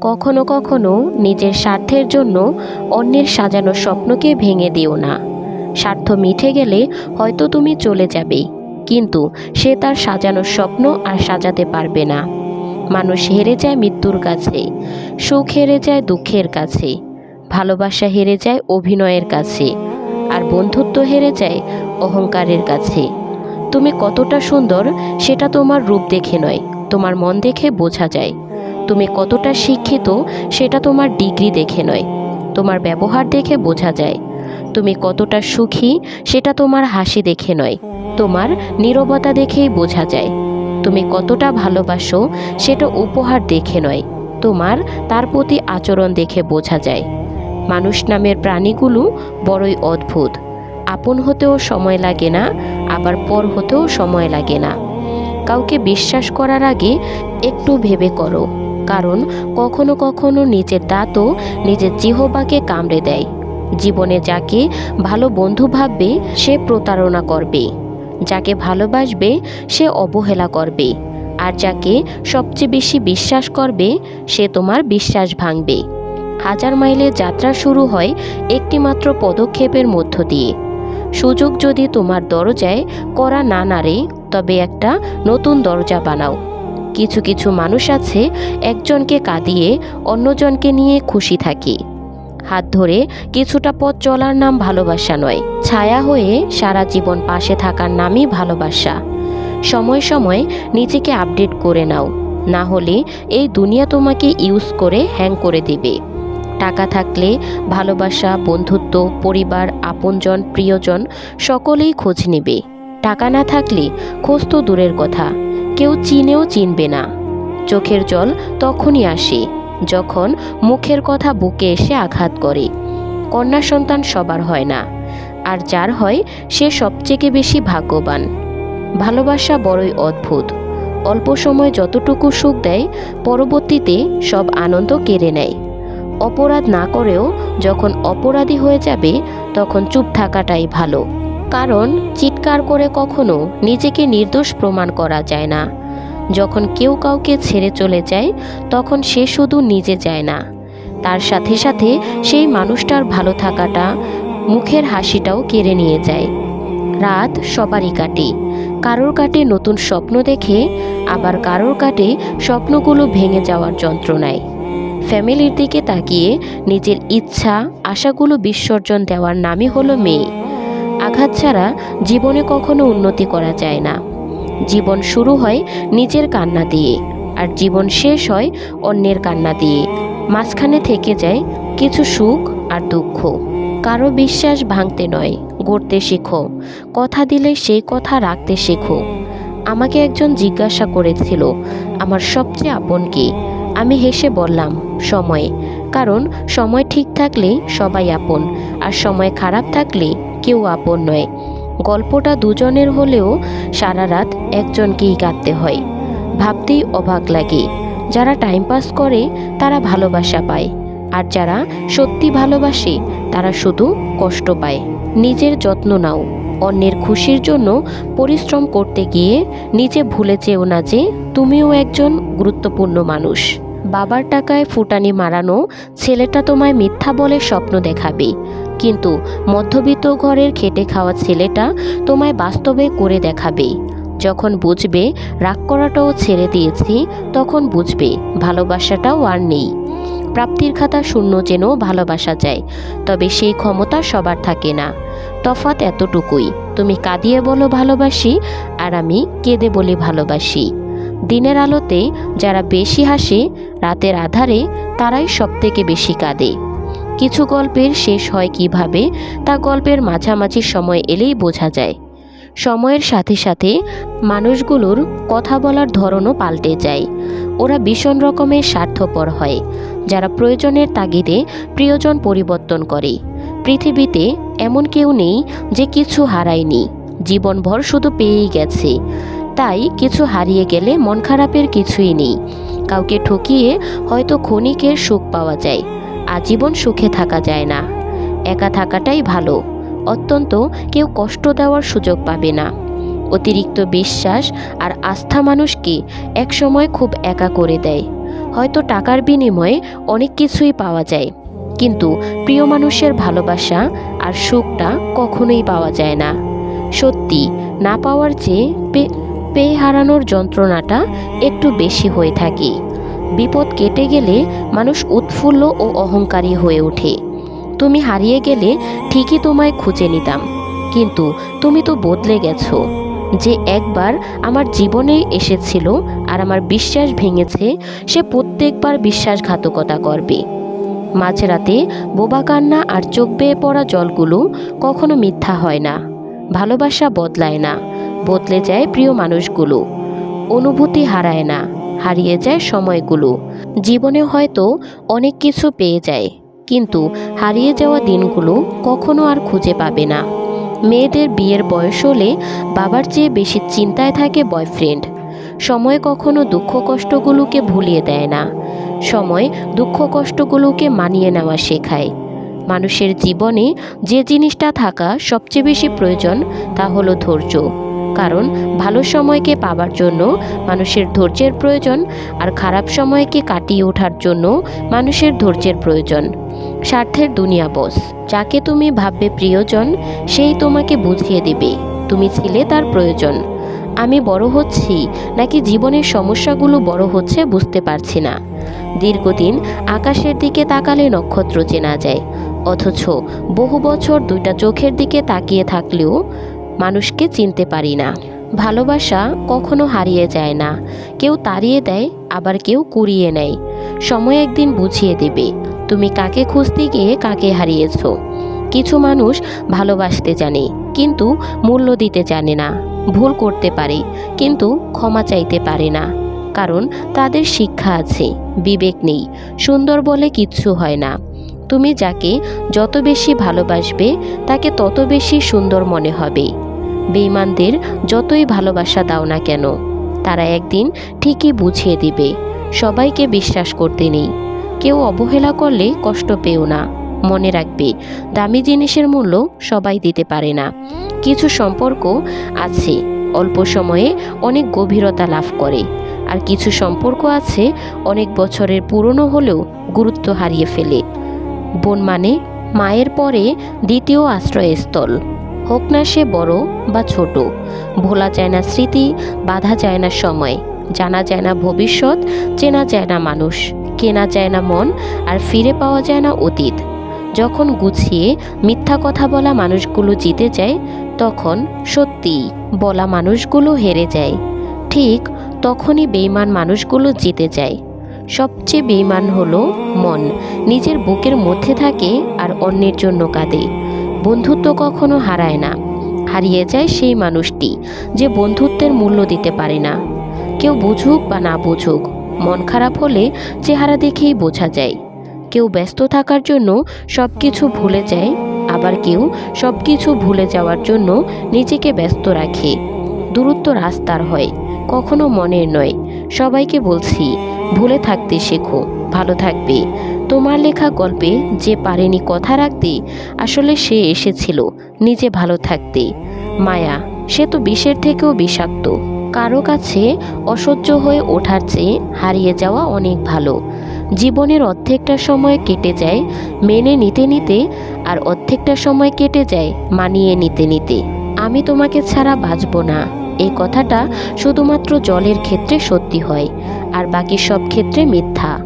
কখনো কখনো নিজের স্বার্থের জন্য অন্যের সাজানো স্বপ্নকে ভেঙে দিও না। স্বার্থ মিঠে গেলে হয়তো তুমি চলে যাবে, কিন্তু সে তার সাজানো স্বপ্ন আর সাজাতে পারবে না। মানুষ হেরে যায় মৃত্যুর কাছে, সুখ হেরে যায় দুঃখের কাছে, ভালোবাসা হেরে যায় অভিনয়ের কাছে, আর বন্ধুত্ব হেরে যায় অহংকারের কাছে। তুমি কতটা সুন্দর সেটা তোমার রূপ দেখে নয়, তোমার মন দেখে বোঝা যায়। তুমি কতটা শিক্ষিত, সেটা তোমার ডিগ্রি দেখে নয়। তোমার ব্যবহার দেখে বোঝা যায়। তুমি কতটা সুখী, সেটা তোমার হাসি দেখে নয়। তোমার নীরবতা দেখেই বোঝা যায়। তুমি কতটা ভালোবাসো, সেটা উপহার দেখে নয়। তোমার তার প্রতি আচরণ দেখে বোঝা যায়। মানুষ নামের প্রাণীগুলো বড়ই অদ্ভুত। আপন হতেও সময় লাগে না, আবার পর হতেও সময় লাগে না। কাউকে বিশ্বাস করার আগে একটু ভেবে করো। কারণ কখনো কখনো নিজের দাঁতও নিজের জিহবাকে কামড়ে দেয়। জীবনে যাকে ভালো বন্ধু ভাববে, সে প্রতারণা করবে। যাকে ভালোবাসবে, সে অবহেলা করবে। আর যাকে সবচেয়ে বেশি বিশ্বাস করবে, সে তোমার বিশ্বাস ভাঙবে। হাজার মাইলের যাত্রা শুরু হয় একটিমাত্র পদক্ষেপের মধ্য দিয়ে। সুযোগ যদি তোমার দরজায় করা না নাড়ে, তবে একটা নতুন দরজা বানাও। কিছু কিছু মানুষ আছে, একজনকে কাঁদিয়ে অন্যজনকে নিয়ে খুশি থাকে। হাত ধরে কিছুটা পথ চলার নাম ভালোবাসা নয়, ছায়া হয়ে সারা জীবন পাশে থাকার নামই ভালোবাসা। সময় সময় নিজেকে আপডেট করে নাও, না হলে এই দুনিয়া তোমাকে ইউজ করে হ্যাং করে দিবে। টাকা থাকলে ভালোবাসা, বন্ধুত্ব, পরিবার, আপনজন, প্রিয়জন সকলেই খোঁজ নেবে। টাকা না থাকলে খোঁজ তো দূরের কথা। কেউ চিনেও চিনবে না। চোখের জল তখনই আসে, যখন মুখের কথা বুকে এসে আঘাত করে। কন্যা সন্তান সবার হয় না, আর যার হয় সে সবচেয়ে বেশি ভাগ্যবান। ভালোবাসা বড়ই অদ্ভুত। অল্প সময় যতটুকু সুখ দেয়, পরবর্তীতে সব আনন্দ কেড়ে নেয়। অপরাধ না করেও যখন অপরাধী হয়ে যাবে, তখন চুপ থাকাটাই ভালো। কারণ চিৎকার করে কখনো নিজেকে নির্দোষ প্রমাণ করা যায় না। যখন কেউ কাউকে ছেড়ে চলে যায়, তখন সে শুধু নিজে যায় না। তার সাথে সাথে সেই মানুষটার ভালো থাকাটা, মুখের হাসিটাও কেড়ে নিয়ে যায়। রাত সবারই কাটে। কারোর কাটে নতুন স্বপ্ন দেখে, আবার কারোর কাটে স্বপ্নগুলো ভেঙে যাওয়ার যন্ত্রণায়। ফ্যামিলির দিকে তাকিয়ে নিজের ইচ্ছা, আশাগুলো বিসর্জন দেওয়ার নামই হলো মেয়ে। আঘাত ছাড়া জীবনে কখনো উন্নতি করা যায় না। জীবন শুরু হয় নিজের কান্না দিয়ে, আর জীবন শেষ হয় অন্যের কান্না দিয়ে। মাঝখানে থেকে যায় কিছু সুখ আর দুঃখ। কারও বিশ্বাস ভাঙতে নয়, গড়তে শেখো। কথা দিলে সেই কথা রাখতে শেখো। আমাকে একজন জিজ্ঞাসা করেছিল, আমার সবচেয়ে আপন কে? আমি হেসে বললাম, সময়। কারণ সময় ঠিক থাকলে সবাই আপন, আর সময় খারাপ থাকলে কেউ আপন নয়। গল্পটা দুজনের হলেও সারা রাত একজনকেই কাঁদতে হয়। ভাবতেই অবাক লাগে। যারা টাইম পাস করে, তারা ভালোবাসা পায়। আর যারা সত্যি ভালোবাসে, তারা শুধু কষ্ট পায়। নিজের যত্ন নাও। অন্যের খুশির জন্য পরিশ্রম করতে গিয়ে নিজে ভুলে চেও না যে তুমিও একজন গুরুত্বপূর্ণ মানুষ। বাবার টাকায় ফুটানি মারানো ছেলেটা তোমায় মিথ্যা বলে স্বপ্ন দেখাবে। কিন্তু মধ্যবিত্ত ঘরের খেটে খাওয়া ছেলেটা তোমায় বাস্তবে করে দেখাবে। যখন বুঝবে রাগ করাটাও ছেড়ে দিয়েছি, তখন বুঝবে ভালোবাসাটাও আর নেই। প্রাপ্তির খাতা শূন্য যেন ভালোবাসা যায়, তবে সেই ক্ষমতা সবার থাকে না। তফাত এতটুকুই, তুমি কাঁদিয়ে বলো ভালোবাসি, আর আমি কেঁদে বলি ভালোবাসি। দিনের আলোতে যারা বেশি হাসে, রাতের আধারে তারাই সবথেকে বেশি কাঁদে। কিছু গল্পের শেষ হয় কীভাবে, তা গল্পের মাঝামাঝি সময় এলেই বোঝা যায়। সময়ের সাথে সাথে মানুষগুলোর কথা বলার ধরনও পাল্টে যায়। ওরা ভীষণ রকমের স্বার্থপর হয়, যারা প্রয়োজনের তাগিদে প্রিয়জন পরিবর্তন করে। পৃথিবীতে এমন কেউ নেই যে কিছু হারায়নি, জীবনভর শুধু পেয়েই গেছে। তাই কিছু হারিয়ে গেলে মন খারাপের কিছুই নেই। কাউকে ঠকিয়ে হয়তো ক্ষণিকের সুখ পাওয়া যায়। আজীবন সুখে থাকা যায় না। একা থাকাটাই ভালো। অত্যন্ত কেউ কষ্ট দেওয়ার সুযোগ পাবে না। অতিরিক্ত বিশ্বাস আর আস্থা মানুষকে একসময় খুব একা করে দেয়। হয়তো টাকার বিনিময়ে অনেক কিছুই পাওয়া যায়। কিন্তু প্রিয় মানুষের ভালোবাসা আর সুখটা কখনোই পাওয়া যায় না। সত্যি, না পাওয়ার চেয়ে পে- পেয়ে হারানোর যন্ত্রণাটা একটু বেশি হয়ে থাকে। বিপদ কেটে গেলে মানুষ উৎফুল্ল ও অহংকারী হয়ে ওঠে। তুমি হারিয়ে গেলে ঠিকই তোমায় খুঁজে নিতাম, কিন্তু তুমি তো বদলে গেছো। যে একবার আমার জীবনে এসেছিল আর আমার বিশ্বাস ভেঙেছে, সে প্রত্যেকবার বিশ্বাসঘাতকতা করবে। মাঝরাতে বোবা কান্না আর চোখ বেয়ে পড়া জলগুলো কখনো মিথ্যা হয় না, ভালোবাসা বদলায় না, বদলে যায় প্রিয় মানুষগুলো, অনুভূতি হারায় না। হারিয়ে যায় সময়গুলো। জীবনে হয়তো অনেক কিছু পেয়ে যায়, কিন্তু হারিয়ে যাওয়া দিনগুলো কখনো আর খুঁজে পাবে না। মেয়েদের বিয়ের বয়স হলে বাবার চেয়ে বেশি চিন্তায় থাকে বয়ফ্রেন্ড। সময় কখনো দুঃখ কষ্টগুলোকে ভুলিয়ে দেয় না। সময় দুঃখ কষ্টগুলোকে মানিয়ে নেওয়া শেখায়। মানুষের জীবনে যে জিনিসটা থাকা সবচেয়ে বেশি প্রয়োজন তা হলো ধৈর্য। কারণ ভালো সময়কে পাবার জন্য মানুষের ধৈর্যের প্রয়োজন আর খারাপ সময়কে কাটিয়ে ওঠার জন্য মানুষের ধৈর্যের প্রয়োজন। স্বার্থের দুনিয়া বস যাকে তুমি ভাববে প্রিয়জন, সেই তোমাকে বুঝিয়ে দেবে, তুমি ছিলে তার প্রয়োজন। আমি বড় হচ্ছি, নাকি জীবনের সমস্যাগুলো বড় হচ্ছে বুঝতে পারছি না। দীর্ঘদিন আকাশের দিকে তাকালে নক্ষত্র চেনা যায়, অথচ বহু বছর দুইটা চোখের দিকে তাকিয়ে থাকলেও মানুষকে চিনতে পারি না। ভালোবাসা কখনো হারিয়ে যায় না। কেউ তাড়িয়ে দেয়, আবার কেউ কুড়িয়ে নেয়। সময় একদিন বুঝিয়ে দেবে, তুমি কাকে খুঁজতে গিয়ে কাকে হারিয়েছ। কিছু মানুষ ভালোবাসতে জানে, কিন্তু মূল্য দিতে জানে না। ভুল করতে পারে, কিন্তু ক্ষমা চাইতে পারে না। কারণ তাদের শিক্ষা আছে, বিবেক নেই, সুন্দর বলে কিচ্ছু হয় না। তুমি যাকে যত বেশি ভালোবাসবে, তাকে তত বেশি সুন্দর মনে হবে। বেইমানদের যতই ভালোবাসা দাও না কেন, তারা একদিন ঠিকই বুঝিয়ে দিবে, সবাইকে বিশ্বাস করতে নেই। কেউ অবহেলা করলে কষ্ট পেও না। মনে রাখবে, দামি জিনিসের মূল্য সবাই দিতে পারে না। কিছু সম্পর্ক আছে, অল্প সময়ে অনেক গভীরতা লাভ করে। আর কিছু সম্পর্ক আছে, অনেক বছরের পুরনো হলেও গুরুত্ব হারিয়ে ফেলে। বোন মানে মায়ের পরে দ্বিতীয় আশ্রয়স্থল। হোক না সে বড় বা ছোট। ভোলা যায় না স্মৃতি, বাধা যায় না সময়। জানা যায় না ভবিষ্যৎ, চেনা যায় না মানুষ। কেনা যায় না মন, আর ফিরে পাওয়া যায় না অতীত। যখন গুছিয়ে মিথ্যা কথা বলা মানুষগুলো জিতে যায়, তখন সত্যি বলা মানুষগুলো হেরে যায়। ঠিক তখনই বেইমান মানুষগুলো জিতে যায়। সবচেয়ে বেইমান হলো মন। নিজের বুকের মধ্যে থাকে আর অন্যের জন্য কাঁদে। বন্ধুত্ব কখনো হারায় না। হারিয়ে যায় সেই মানুষটি যে বন্ধুত্বের মূল্য দিতে পারে না। কেউ বুঝুক বা না বুঝুক, মন খারাপ হলে চেহারা দেখেই বোঝা যায়। কেউ ব্যস্ত থাকার জন্য সব কিছু ভুলে যায়, আবার কেউ সব কিছু ভুলে যাওয়ার জন্য নিজেকে ব্যস্ত রাখে। দূরত্ব রাস্তার হয়, কখনো মনের নয়। সবাইকে বলছি, ভুলে থাকতে শেখো, ভালো থাকবে। তোমার লেখা গল্পে যে পারেনি কথা রাখতে, আসলে সে এসেছিল নিজে ভালো থাকতে। মায়া, সে তো বিষের থেকেও বিষাক্ত। কারও কাছে অসহ্য হয়ে ওঠার চেয়ে হারিয়ে যাওয়া অনেক ভালো। জীবনের অর্ধেকটা সময় কেটে যায় মেনে নিতে নিতে, আর অর্ধেকটা সময় কেটে যায় মানিয়ে নিতে নিতে। আমি তোমাকে ছাড়া বাঁচব না। এই কথাটা শুধুমাত্র জলের ক্ষেত্রে সত্যি হয়, আর বাকি সব ক্ষেত্রে মিথ্যা।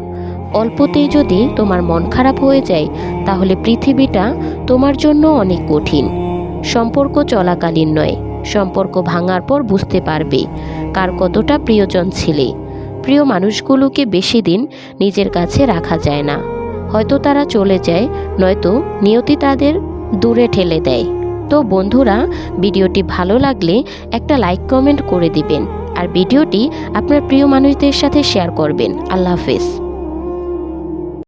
অল্পতেই যদি তোমার মন খারাপ হয়ে যায়, তাহলে পৃথিবীটা তোমার জন্য অনেক কঠিন। সম্পর্ক চলাকালীন নয়, সম্পর্ক ভাঙার পর বুঝতে পারবে কার কতটা প্রিয়জন ছিলে। প্রিয় মানুষগুলোকে বেশি দিন নিজের কাছে রাখা যায় না। হয়তো তারা চলে যায়, নয়তো নিয়তি তাদের দূরে ঠেলে দেয়। তো বন্ধুরা, ভিডিওটি ভালো লাগলে একটা লাইক কমেন্ট করে দিবেন, আর ভিডিওটি আপনার প্রিয় মানুষদের সাথে শেয়ার করবেন। আল্লাহ হাফেজ।